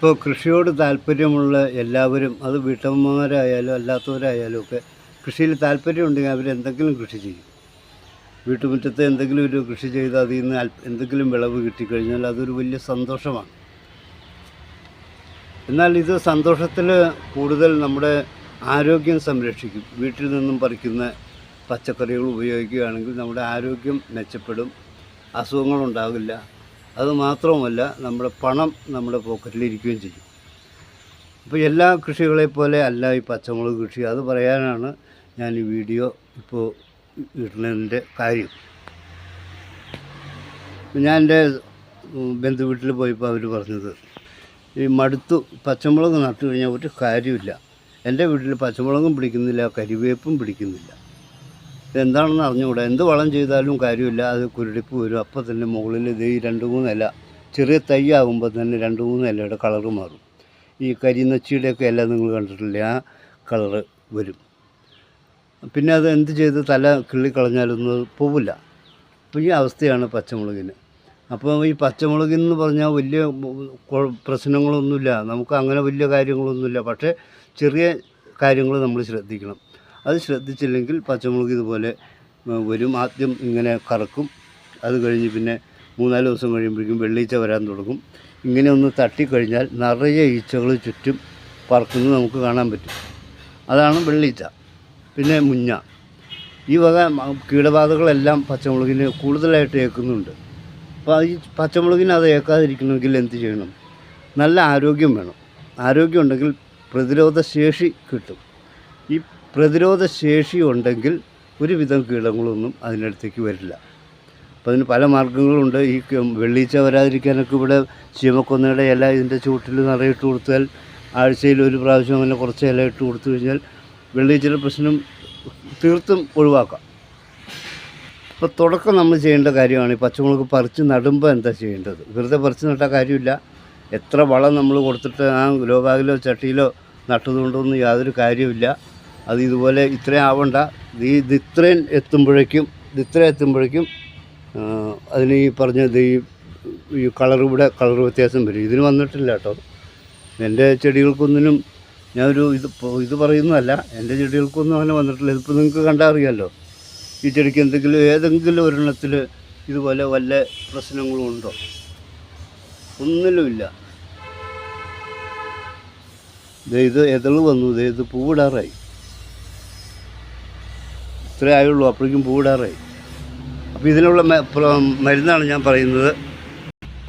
ഇപ്പോൾ കൃഷിയോട് താല്പര്യമുള്ള എല്ലാവരും അത് വീട്ടമ്മമാരായാലും അല്ലാത്തവരായാലും ഒക്കെ കൃഷിയിൽ താല്പര്യമുണ്ടെങ്കിൽ അവരെന്തെങ്കിലും കൃഷി ചെയ്യും. വീട്ടുമുറ്റത്ത് എന്തെങ്കിലും ഒരു കൃഷി ചെയ്ത് അതിൽ നിന്ന് എന്തെങ്കിലും വിളവ് കിട്ടിക്കഴിഞ്ഞാൽ അതൊരു വലിയ സന്തോഷമാണ്. എന്നാൽ ഇത് സന്തോഷത്തിൽ കൂടുതൽ നമ്മുടെ ആരോഗ്യം സംരക്ഷിക്കും. വീട്ടിൽ നിന്നും പറിക്കുന്ന പച്ചക്കറികൾ ഉപയോഗിക്കുകയാണെങ്കിൽ നമ്മുടെ ആരോഗ്യം മെച്ചപ്പെടും. അസുഖങ്ങളുണ്ടാകില്ല. അതുമാത്രവുമല്ല നമ്മുടെ പണം നമ്മുടെ പോക്കറ്റിൽ ഇരിക്കുകയും ചെയ്യും. അപ്പോൾ എല്ലാ കൃഷികളെ പോലെ അല്ല ഈ പച്ചമുളക് കൃഷി. അത് പറയാനാണ് ഞാൻ ഈ വീഡിയോ ഇപ്പോൾ ഇടുന്നതിന്റെ കാര്യം. ഞാൻ എന്റെ ബന്ധു വീട്ടിൽ പോയപ്പോൾ അവർ പറഞ്ഞത് ഈ മടുത്തു പച്ചമുളക് നട്ടു കഴിഞ്ഞാൽ ഒരു കാര്യമില്ല എന്റെ വീട്ടിൽ പച്ചമുളകും പിടിക്കുന്നില്ല കരിവേപ്പും പിടിക്കുന്നില്ല. ഇതെന്താണെന്ന് അറിഞ്ഞുകൂടാ. എന്ത് വളം ചെയ്താലും കാര്യമില്ല. അത് കുരുടിപ്പ് വരും. അപ്പോൾ തന്നെ മുകളിൽ ഇത് ഈ രണ്ട് മൂന്ന് ചെറിയ തൈ ആകുമ്പോൾ തന്നെ രണ്ട് മൂന്ന് ഇലയുടെ കളറ് മാറും. ഈ കരിനച്ചിയുടെയൊക്കെ ഇല നിങ്ങൾ കണ്ടിട്ടില്ലേ? ആ കളറ് വരും. പിന്നെ അത് എന്ത് ചെയ്ത് തല കിള്ളിക്കളഞ്ഞാലൊന്നും പോവില്ല. അപ്പോൾ ഈ അവസ്ഥയാണ് പച്ചമുളകിന്. അപ്പോൾ ഈ പച്ചമുളകിന്ന് പറഞ്ഞാൽ വലിയ പ്രശ്നങ്ങളൊന്നുമില്ല. നമുക്ക് അങ്ങനെ വലിയ കാര്യങ്ങളൊന്നുമില്ല. പക്ഷേ ചെറിയ കാര്യങ്ങൾ നമ്മൾ ശ്രദ്ധിക്കണം. അത് ശ്രദ്ധിച്ചില്ലെങ്കിൽ പച്ചമുളക് ഇതുപോലെ വരും. ആദ്യം ഇങ്ങനെ കറക്കും. അത് കഴിഞ്ഞ് പിന്നെ മൂന്നാൽ ദിവസം കഴിയുമ്പോഴേക്കും വെള്ളീച്ച വരാൻ തുടങ്ങും. ഇങ്ങനെ ഒന്ന് തട്ടിക്കഴിഞ്ഞാൽ നിറയെ ഈച്ചകൾ ചുറ്റും പറക്കുന്നത് നമുക്ക് കാണാൻ പറ്റും. അതാണ് വെള്ളീച്ച. പിന്നെ മുഞ്ഞ. ഈ വക കീടബാധകളെല്ലാം പച്ചമുളകിന് കൂടുതലായിട്ട് ഏൽക്കുന്നുണ്ട്. അപ്പോൾ ഈ പച്ചമുളകിന് അത് ഏൽക്കാതിരിക്കണമെങ്കിൽ എന്ത് ചെയ്യണം? നല്ല ആരോഗ്യം വേണം. ആരോഗ്യം ഉണ്ടെങ്കിൽ പ്രതിരോധ ശേഷി കിട്ടും. ഈ പ്രതിരോധ ശേഷി ഉണ്ടെങ്കിൽ ഒരുവിധം കീടങ്ങളൊന്നും അതിനടുത്തേക്ക് വരില്ല. അപ്പോൾ അതിന് പല മാർഗങ്ങളുണ്ട് ഈ വെള്ളീച്ച വരാതിരിക്കാനൊക്കെ ഇവിടെ ചീമക്കൊന്നയുടെ ഇല ഇതിന്റെ ചൂട്ടിൽ നിറയിട്ട് കൊടുത്താൽ ആഴ്ചയിൽ ഒരു പ്രാവശ്യം അങ്ങനെ കുറച്ച് ഇല ഇട്ട് കൊടുത്തു കഴിഞ്ഞാൽ വെള്ളീച്ചയുടെ പ്രശ്നം തീർത്തും ഒഴിവാക്കാം. ഇപ്പോൾ തുടക്കം നമ്മൾ ചെയ്യേണ്ട കാര്യമാണ്. ഈ പച്ചമുളക് പറിച്ച് നടുമ്പോൾ എന്താ ചെയ്യേണ്ടത്? വെറുതെ പറിച്ച് നട്ടാൽ കാര്യമില്ല. എത്ര വളം നമ്മൾ കൊടുത്തിട്ട് ആ ഗ്ലോ ബാഗിലോ ചട്ടിയിലോ നട്ടതുകൊണ്ടൊന്നും യാതൊരു കാര്യമില്ല അത് ഇതുപോലെ ഇത്രയും ആവണ്ട. ഈ ഇത് ഇത്രയും എത്തുമ്പോഴേക്കും ഇത് ഇത്രയും എത്തുമ്പോഴേക്കും അതിന് ഈ പറഞ്ഞത് ഈ ഈ കളർ കളർ വ്യത്യാസം വരും. ഇതിന് വന്നിട്ടില്ല കേട്ടോ. എന്റെ ചെടികൾക്കൊന്നിനും ഞാനൊരു ഇത് ഇത് പറയുന്നതല്ല എന്റെ ചെടികൾക്കൊന്നും അങ്ങനെ വന്നിട്ടില്ല. ഇതിപ്പോൾ നിങ്ങൾക്ക് കണ്ടാൽ അറിയാമല്ലോ ഈ ചെടിക്ക് എന്തെങ്കിലും ഏതെങ്കിലും ഒരെണ്ണത്തിൽ ഇതുപോലെ വല്ല പ്രശ്നങ്ങളും ഉണ്ടോ? ഒന്നിലുമില്ല. ഇത് എതൾ വന്നു. ഇത് പൂവിടാറായി. ഇത്രേ ആയുള്ളൂ അപ്പോഴേക്കും പൂവിടാറായി. അപ്പോൾ ഇതിനുള്ള മരുന്നാണ് ഞാൻ പറയുന്നത്.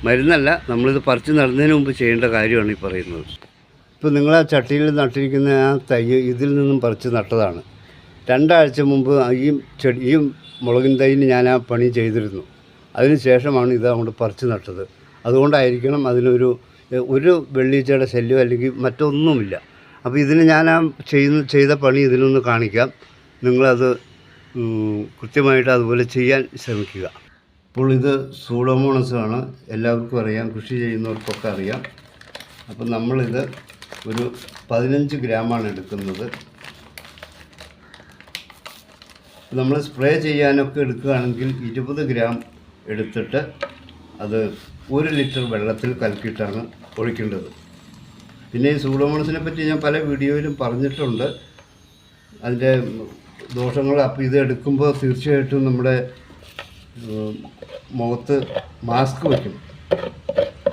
മരുന്നല്ല നമ്മളിത് പറിച്ച് നടന്നതിന് മുമ്പ് ചെയ്യേണ്ട കാര്യമാണ് ഈ പറയുന്നത്. ഇപ്പോൾ നിങ്ങൾ ആ ചട്ടിയിൽ നട്ടിരിക്കുന്ന ആ തൈ ഇതിൽ നിന്നും പറിച്ച് നട്ടതാണ്. രണ്ടാഴ്ച മുമ്പ് ഈ ചെടി ഈ മുളകിൻ തൈന് ഞാൻ ആ പണി ചെയ്തിരുന്നു. അതിന് ശേഷമാണ് ഇത് അങ്ങോട്ട് പറിച്ച് നട്ടത്. അതുകൊണ്ടായിരിക്കണം അതിനൊരു ഒരു വെള്ളീച്ചയുടെ ശല്യം അല്ലെങ്കിൽ മറ്റൊന്നുമില്ല. അപ്പോൾ ഇതിന് ഞാൻ ആ ചെയ്യുന്ന ചെയ്ത പണി ഇതിനൊന്ന് കാണിക്കാം. നിങ്ങളത് കൃത്യമായിട്ട് അതുപോലെ ചെയ്യാൻ ശ്രമിക്കുക. അപ്പോൾ ഇത് സൂഡോമോണസാണ്. എല്ലാവർക്കും അറിയാം കൃഷി ചെയ്യുന്നവർക്കൊക്കെ അറിയാം. അപ്പം നമ്മളിത് ഒരു പതിനഞ്ച് ഗ്രാമാണ് എടുക്കുന്നത്. നമ്മൾ സ്പ്രേ ചെയ്യാനൊക്കെ എടുക്കുകയാണെങ്കിൽ ഇരുപത് ഗ്രാം എടുത്തിട്ട് അത് ഒരു ലിറ്റർ വെള്ളത്തിൽ കലക്കിയിട്ടാണ് ഒഴിക്കേണ്ടത്. പിന്നെ ഈ സൂഡോമോണസിനെ പറ്റി ഞാൻ പല വീഡിയോയിലും പറഞ്ഞിട്ടുണ്ട്. അതിന്റെ ദോഷങ്ങൾ അപ്പോൾ ഇത് എടുക്കുമ്പോൾ തീർച്ചയായിട്ടും നമ്മുടെ മുഖത്ത് മാസ്ക് വയ്ക്കും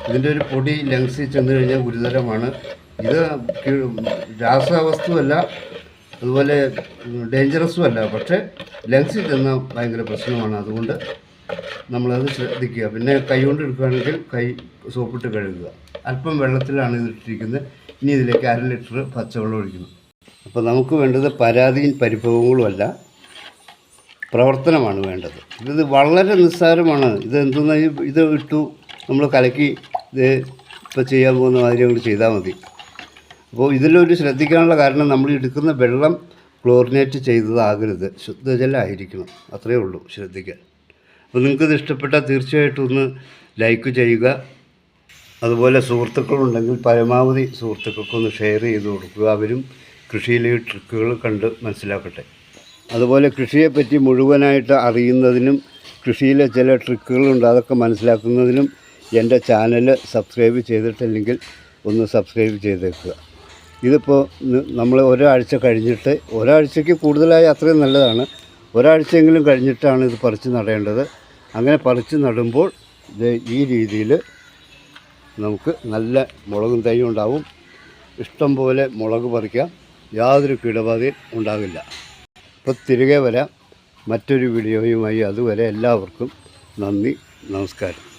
ഇതിന്റെ ഒരു പൊടി ലങ്സിൽ ചെന്ന് കഴിഞ്ഞാൽ ഗുരുതരമാണ്. ഇത് രാസവസ്തുവല്ല അതുപോലെ ഡേഞ്ചറസും അല്ല പക്ഷേ ലങ്സിൽ ചെന്ന ഭയങ്കര പ്രശ്നമാണ്. അതുകൊണ്ട് നമ്മളത് ശ്രദ്ധിക്കുക. പിന്നെ കൈ കൊണ്ട് എടുക്കുകയാണെങ്കിൽ കൈ സോപ്പിട്ട് കഴുകുക. അല്പം വെള്ളത്തിലാണ് ഇതിട്ടിരിക്കുന്നത്. ഇനി ഇതിലേക്ക് അര ലിറ്റർ പച്ചവെള്ളം ഒഴിക്കുന്നു. അപ്പോൾ നമുക്ക് വേണ്ടത് പരാതിയും പരിഭവങ്ങളുമല്ല പ്രവർത്തനമാണ് വേണ്ടത്. ഇത് വളരെ നിസ്സാരമാണ്. ഇത് എന്തെന്ന് ഇത് ഇട്ടു നമ്മൾ കലക്കി ഇത് ഇപ്പോൾ ചെയ്യാൻ പോകുന്ന മാതിരി അങ്ങോട്ട് ചെയ്താൽ മതി. അപ്പോൾ ഇതിലൊരു ശ്രദ്ധിക്കാനുള്ള കാരണം നമ്മൾ എടുക്കുന്ന വെള്ളം ക്ലോറിനേറ്റ് ചെയ്തതാകരുത്. ശുദ്ധജലമായിരിക്കണം അത്രയേ ഉള്ളൂ ശ്രദ്ധിക്കാൻ. അപ്പോൾ നിങ്ങൾക്കിത് ഇഷ്ടപ്പെട്ടാൽ തീർച്ചയായിട്ടും ഒന്ന് ലൈക്ക് ചെയ്യുക. അതുപോലെ സുഹൃത്തുക്കളുണ്ടെങ്കിൽ പരമാവധി സുഹൃത്തുക്കൾക്കൊന്ന് ഷെയർ ചെയ്ത് കൊടുക്കുക. അവരും കൃഷിയിലെ ട്രിക്കുകൾ കണ്ട് മനസ്സിലാക്കട്ടെ. അതുപോലെ കൃഷിയെപ്പറ്റി മുഴുവനായിട്ട് അറിയുന്നതിനും കൃഷിയിലെ ചില ട്രിക്കുകളുണ്ട് അതൊക്കെ മനസ്സിലാക്കുന്നതിനും എന്റെ ചാനൽ സബ്സ്ക്രൈബ് ചെയ്തിട്ടില്ലെങ്കിൽ ഒന്ന് സബ്സ്ക്രൈബ് ചെയ്തേക്കുക. ഇതിപ്പോൾ നമ്മൾ ഒരാഴ്ച കഴിഞ്ഞിട്ട് ഒരാഴ്ചയ്ക്ക് കൂടുതലായി അത്രയും നല്ലതാണ്. ഒരാഴ്ചയെങ്കിലും കഴിഞ്ഞിട്ടാണ് ഇത് പറിച്ച് നടേണ്ടത്. അങ്ങനെ പറിച്ച് നടുമ്പോൾ ഇത് ഈ രീതിയിൽ നമുക്ക് നല്ല മുളകും തൈ ഉണ്ടാവും. ഇഷ്ടം പോലെ മുളക് പറിക്കാം. യാതൊരു കീടബാധയും ഉണ്ടാകില്ല. അപ്പോൾ തിരികെ വരാം. മറ്റൊരു വീഡിയോയുമായി അതുവരെ എല്ലാവർക്കും നന്ദി നമസ്കാരം.